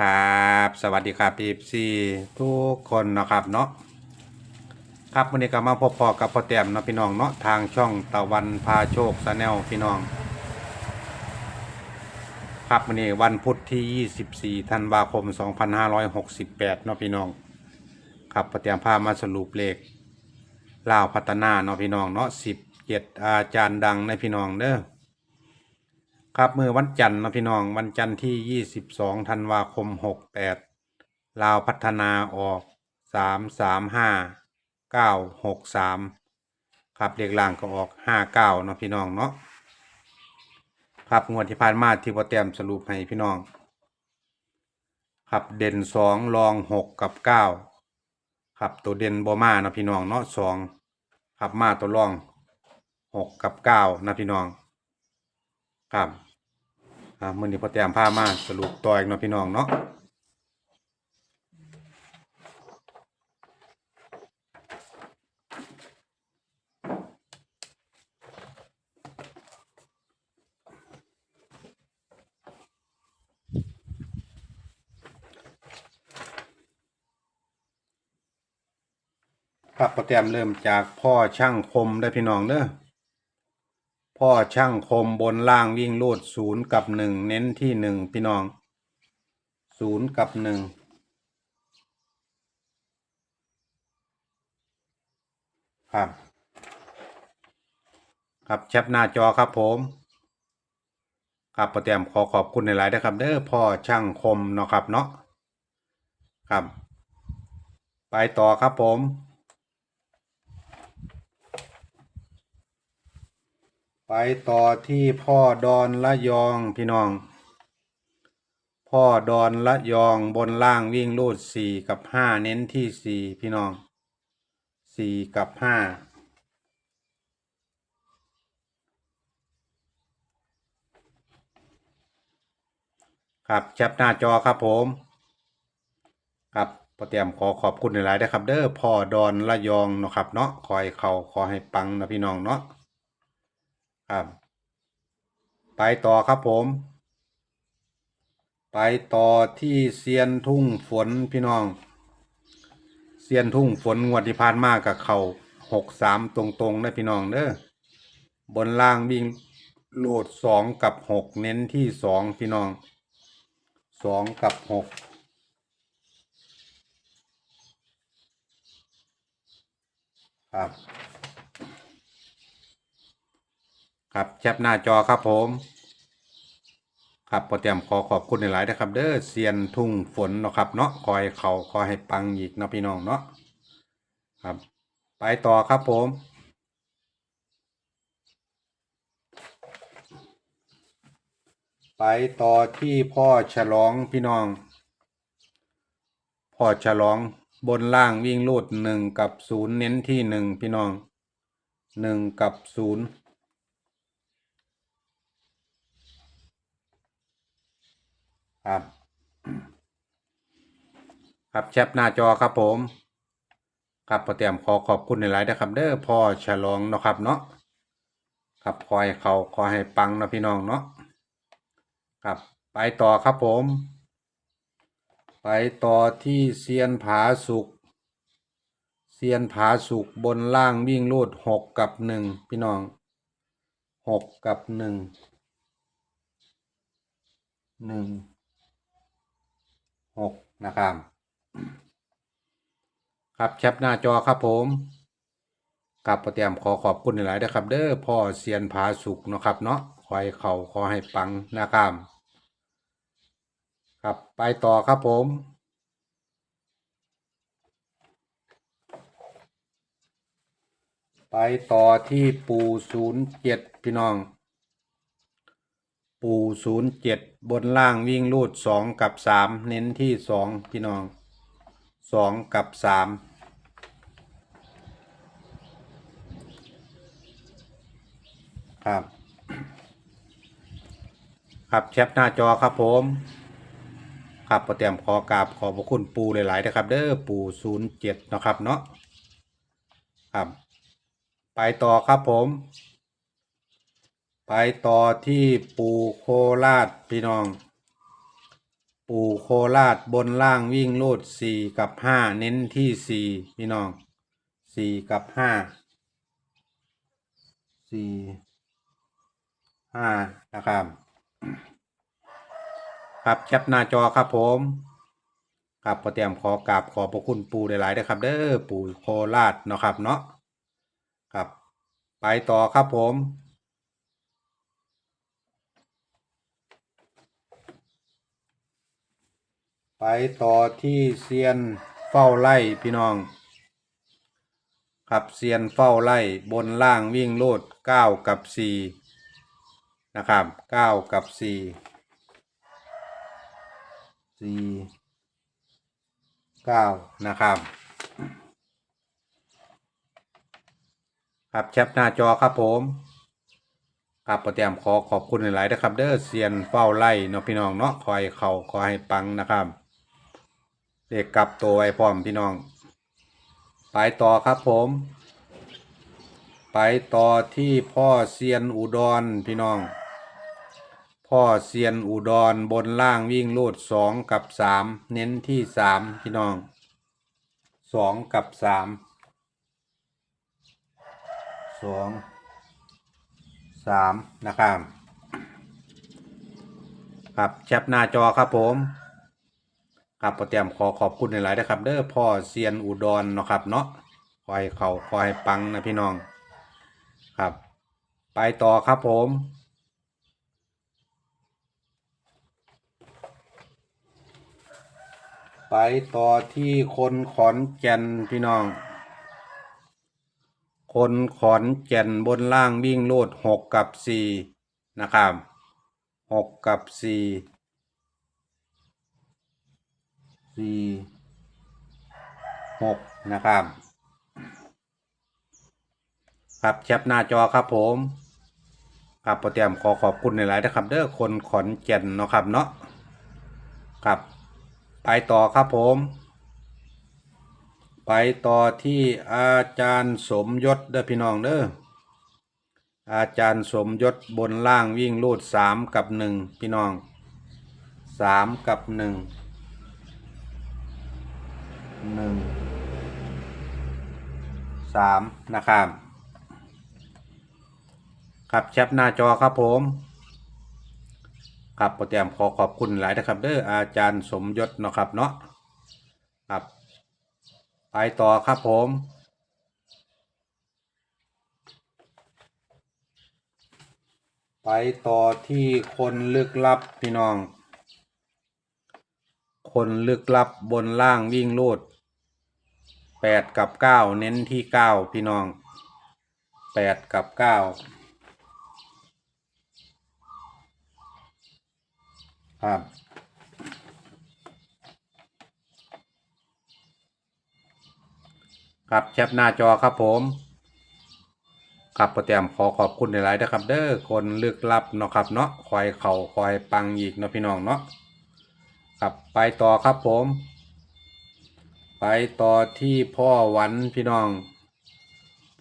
ครับ สวัสดีครับพีซีทุกคนนะครับเนาะครับวันนี้ก็มาพบพอกับพ่อแต้มเนาะพี่น้องเนาะทางช่องตะวันพาโชคสแนลพี่น้อง ครับวันนี้วันพุธที่ 24ธันวาคม 2568เนาะพี่น้อง ครับพ่อแต้มพามาสรุปเลขลาวพัฒนาเนาะพี่น้องเนาะ17อาจารย์ดังในพี่น้องเด้อ ครับมือวันจันทร์นะพี่น้องวันจันทร์ที่ 22ธันวาคม 68 ลาวพัฒนาออก 335 963 ครับเลขล่างก็ออก 59เนาะพี่น้องเนาะครับงวดที่ผ่านมาที่พอแต้มสรุปให้พี่น้อง ครับเด่น 2 รอง 6 กับ 9 ครับตัวเด่นบ่มานาะพี่น้องเนาะ2ครับมาตัวรอง 6 กับ 9 นะพี่น้องครับ อ่ามื่อนี้พอแต้มผ้ามาสรุปตัวอีกเนาะพี่น้องเนาะครับพอแต้มเริ่มจากพ่อช่างคมได้พี่น้องเด้อ พ่อช่างคมบนล่างวิ่งลูดศูนย์กับหนึ่งเน้นที่หนึ่งพี่น้องศูนย์กับหนึ่งครับ ครับแชปหน้าจอครับผม ครับประเตียมขอขอบคุณในหลายนะครับเด้อพ่อช่างคมเนาะครับเนาะครับ ไปต่อครับผม ไปต่อที่พ่อดอนละยองพี่น้อง พ่อดอนละยองบนล่างวิ่งลูดสี่กับห้าเน้นที่สี่พี่น้องสี่กับห้าครับแชปหน้าจอครับผมครับพอเตรียมขอขอบคุณในหลายๆนะครับ เด้อพ่อดอนละยองเนาะครับเนาะขอให้เขาขอให้ปังนะพี่น้องเนาะ ครับ ไปต่อครับผม ไปต่อที่เซียนทุ่งฝนพี่น้อง เซียนทุ่งฝนงวดที่ผ่านมากับเขาหกสามตรงๆนะพี่น้องเด้อบนล่างวิ่งโหลดสองกับหกเน้นที่สองพี่น้องสองกับหกครับ ครับแคปหน้าจอครับผม ครับพอเตรียมขอขอบคุณในหลายๆนะครับเด้อเซียนทุ่งฝนเนาะครับเนาะคอยเขาขอยให้ปังอีกเนาะพี่น้องเนาะครับ ไปต่อครับผมไปต่อที่พ่อฉลองพี่น้อง พ่อฉลองบนล่างวิ่งลูดหนึ่งกับศูนย์เน้นที่หนึ่งพี่น้องหนึ่งกับศูนย์ ครับ ครับแชปหน้าจอครับผม ครับพอเตรียมขอขอบคุณในหลายนะครับเด้อพ่อฉลองเนาะครับเนาะครับคอยเขาขอให้ปังนะพี่น้องเนาะครับไปต่อครับผม ไปต่อที่เซียนผาสุกเซียนผาสุกบนล่างวิ่งลูดหกกับหนึ่งพี่น้องหกกับหนึ่งหนึ่ง หกนะครับ ครับแคปหน้าจอครับผมกับประเตรียมขอขอบคุณหลายๆนะครับ เด้อพ่อเซียนผาสุกนะครับ เนาะขอให้เขาขอให้ปังนะครับครับไปต่อครับผม ไปต่อที่ปูศูนย์เจ็ดพี่น้อง ปูศูนย์เจ็ดบนล่างวิ่งรูดสองกับสามเน้นที่สองพี่น้องสองกับสามครับ ครับแชปหน้าจอครับผมครับประเตรียมขอกราบขอบพระคุณปูหลายๆนะครับ เด้อปูศูนย์เจ็ดนะครับเนาะครับ ไปต่อครับผม ไปต่อที่ปูโคราชพี่น้อง ปู่โคราชบนล่างวิ่งโลดสี่กับห้าเน้นที่สี่พี่น้องสี่กับห้าสี่ห้านะครับครับแคปหน้าจอครับผมครับพอเตรียมขอกราบขอพระคุณปู่หลายๆนะครับ เด้อปู่โคราชเนาะครับเนาะครับ ไปต่อครับผม ไปต่อที่เซียนเฝ้าไล่พี่น้อง ครับเซียนเฝ้าไล่บนล่างวิ่งโลดเก้ากับสี่นะครับเก้ากับสี่สี่เก้านะครับครับแคปหน้าจอครับผมครับปรแกรมขอขอบคุณหลายๆนะครับ เด้อเซียนเฝ้าไล่เนาะพี่น้องเนาะคอยเข่าคอยให้ปังนะครับ เด็กกลับตัวไว้พร้อมพี่น้อง ไปต่อครับผม ไปต่อที่พ่อเซียนอุดรพี่น้อง พ่อเซียนอุดรบนล่างวิ่งลูดสองกับสามเน้นที่สามพี่น้องสองกับสามสองสามนะครับ ครับแคปหน้าจอครับผม ครับโปรแกรมขอขอบคุณหลายๆนะครับ เด้อพ่อเซียนอุดรเนาะครับเนาะคอยเขาคอยปังนะพี่น้อง ครับ ไปต่อครับผม ไปต่อที่คนขอนแก่นพี่น้อง คนขอนแก่นบนล่างวิ่งโลดหกกับสี่นะครับหกกับสี่ สี่หกนะครับ ครับแคปหน้าจอครับผมครับโปรแกรมขอขอบคุณในหลายนะครับ เด้อคนขอนแก่นเนาะครับเนาะครับ ไปต่อครับผม ไปต่อที่อาจารย์สมยศเด้อพี่น้องเด้ออาจารย์สมยศบนล่างวิ่งลูดสามกับหนึ่งพี่น้องสามกับหนึ่ง หนึ่งสามนะครับ ครับแคปหน้าจอครับผมครับโปรแกรมขอขอบคุณหลายนะครับเด้ออาจารย์สมยศเนาะครับเนาะครับไปต่อครับผม ไปต่อที่คนลึกลับพี่น้อง คนลึกลับบนล่างวิ่งโลด แปดกับเก้าเน้นที่เก้าพี่น้องแปดกับเก้าครับครับแคปหน้าจอครับผมครับโปรแกรมขอขอบคุณหลายๆนะครับ เด้อคนเลึกลับเนาะครับเนาะคอยเข่าคอยปังอีกเนาะพี่น้องเนาะครับไปต่อครับผม ไปต่อที่พ่อหวันพี่น้อง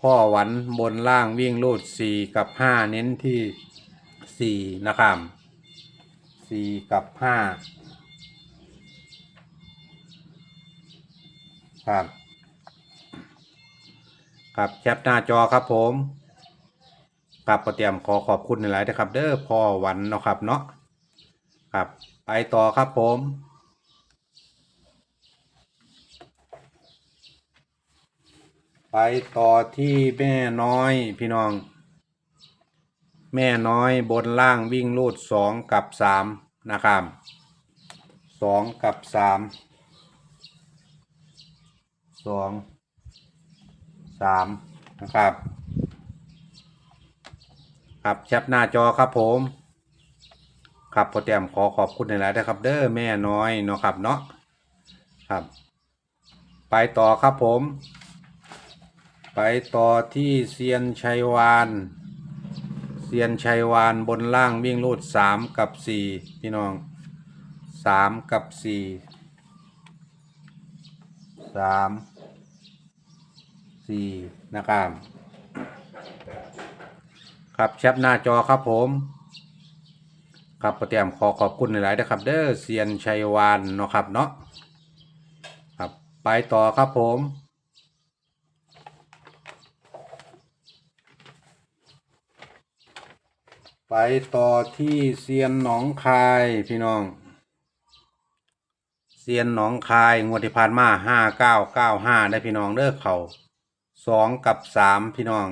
พ่อหวันบนล่างวิ่งลูดสี่กับห้าเน้นที่สี่นะครับสี่กับห้าครับครับแคปหน้าจอครับผมครับก็เตรียมขอขอบคุณหลายๆนะครับ เด้อพ่อหวันเนาะครับเนาะครับไปต่อครับผม ไปต่อที่แม่น้อยพี่น้อง แม่น้อยบนล่างวิ่งลูดสองกับสามนะครับสองกับสามสองสามนะครับครับแคปหน้าจอครับผมครับโปรแกรมขอขอบคุณในหลายนะครับ เด้อแม่น้อยเนาะครับเนาะครับ ไปต่อครับผม ไปต่อที่เซียนชัยวานเซียนชัยวานบนล่างวิ่งลูดสามกับสี่พี่น้องสามกับสี่สามสี่นะครับ ครับแคปหน้าจอครับผมครับพอเตรียมขอขอบคุณหลายๆนะครับ เด้อเซียนชัยวานเนาะครับเนาะครับไปต่อครับผม ไปต่อที่เซียนหนองคายพี่น้อง เซียนหนองคายงวดที่ผ่านมาห้าเก้าเก้าห้าได้พี่น้องเด้อเขาสองกับสามพี่น้อง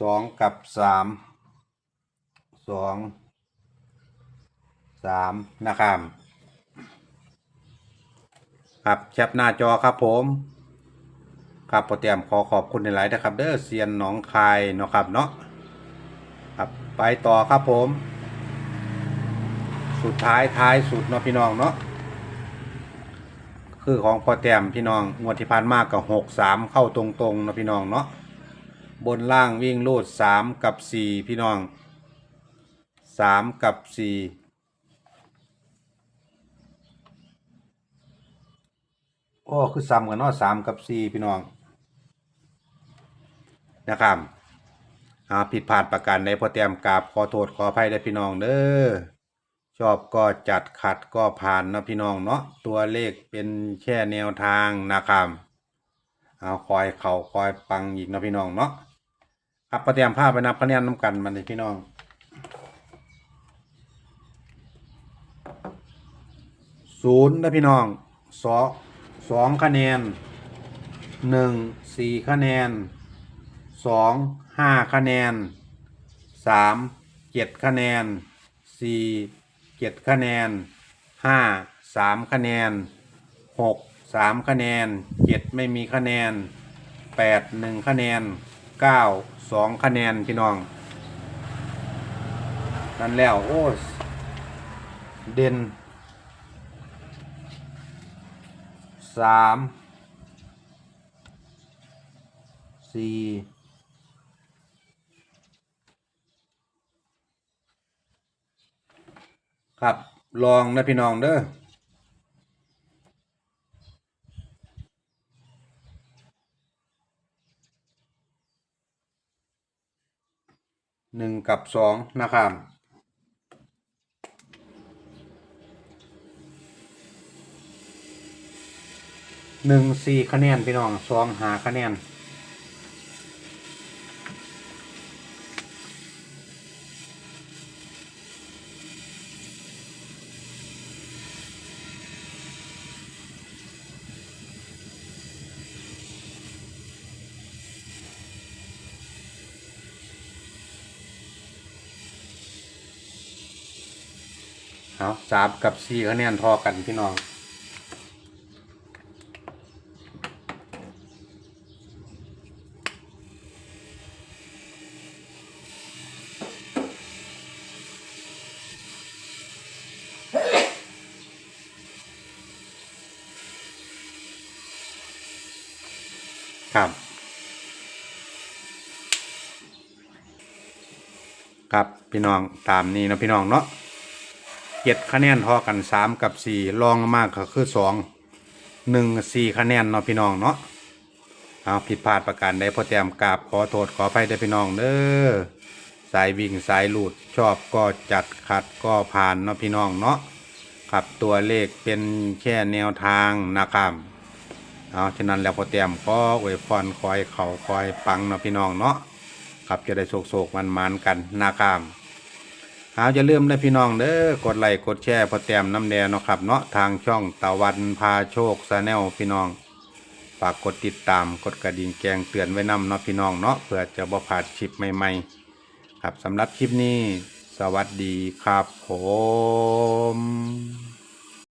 สองกับสามสองสามนะครับครับแคปหน้าจอครับผมครับโปรเตรียมขอขอบคุณในหลายนะครับ เด้อเซียนหนองคายเนาะครับเนาะ ไปต่อครับผม สุดท้ายท้ายสุดเนาะพี่น้องเนาะคือของพอแต้มพี่น้องงวดที่ผ่านมากกับหกสามเข้าตรงๆเนาะพี่น้องเนาะบนล่างวิ่งลูดสามกับสี่พี่น้องสามกับสี่โอ้คือซ้ำกันเนาะสามกับสี่พี่น้องนะครับ อาผิดพลาดประการใดพอเตรียมกราบขอโทษขออภัยได้พี่น้องเด้อชอบก็จัดขัดก็ผ่านนะพี่น้องเนาะตัวเลขเป็นแค่แนวทางนะครับเอาคอยเข่าคอยปังอีกนะพี่น้องเนาะครับพอเตรียมภาไปนับคะแนนน้ำกันมันเลยพี่น้องศูนย์นะพี่น้องสองสองคะแนนหนึ่งสี่คะแนน สองห้าคะแนนสามเจ็ดคะแนนสี่เจ็ดคะแนนห้าสามคะแนนหกสามคะแนนเจ็ดไม่มีคะแนนแปดหนึ่งคะแนนเก้าสองคะแนนพี่น้องนั่นแล้วโอ้เด่นสามสี่ ครับ ลองนะพี่น้องเด้อหนึ่งกับสองนะครับหนึ่งสี่คะแนนพี่น้องสองหาคะแนน เอาสามกับสี่คะแนนทอกันพี่น้องครับครับพี่น้องตามนี้นะพี่น้องเนาะ เจ็ดคะแนนเทอกันสามกับสี่รองมากก็คือสองหนึ่งสี่คะแนนเนาะพี่น้องเนาะเอาผิดพลาดประการใดพอแต้มกราบขอโทษขออภัยได้พี่น้องเด้อสายวิ่งสายหลุดชอบก็จัดขัดก็ผ่านเนาะพี่น้องเนาะครับตัวเลขเป็นแค่แนวทางนะครับเอาฉะนั้นแล้วพอแต้มก็อวยพรคอยเขาคอยปังเนาะพี่น้องเนาะครับจะได้โศกๆมันๆกันนะครับ เอาจะเริ่าลืมนะพี่น้องเด้อกดไลค์กดแชร์พอแต้มน้ำแดงเนาะครับเนาะทางช่องตะวันพาโชคซาแนลพี่น้องฝากกดติดตามกดกระดิ่งแจ้งเตือนไว้นำเนาะพี่น้องเนาะเพื่อจะบ่พลาดคลิปใหม่ๆ ครับสำหรับคลิปนี้ สวัสดีครับผม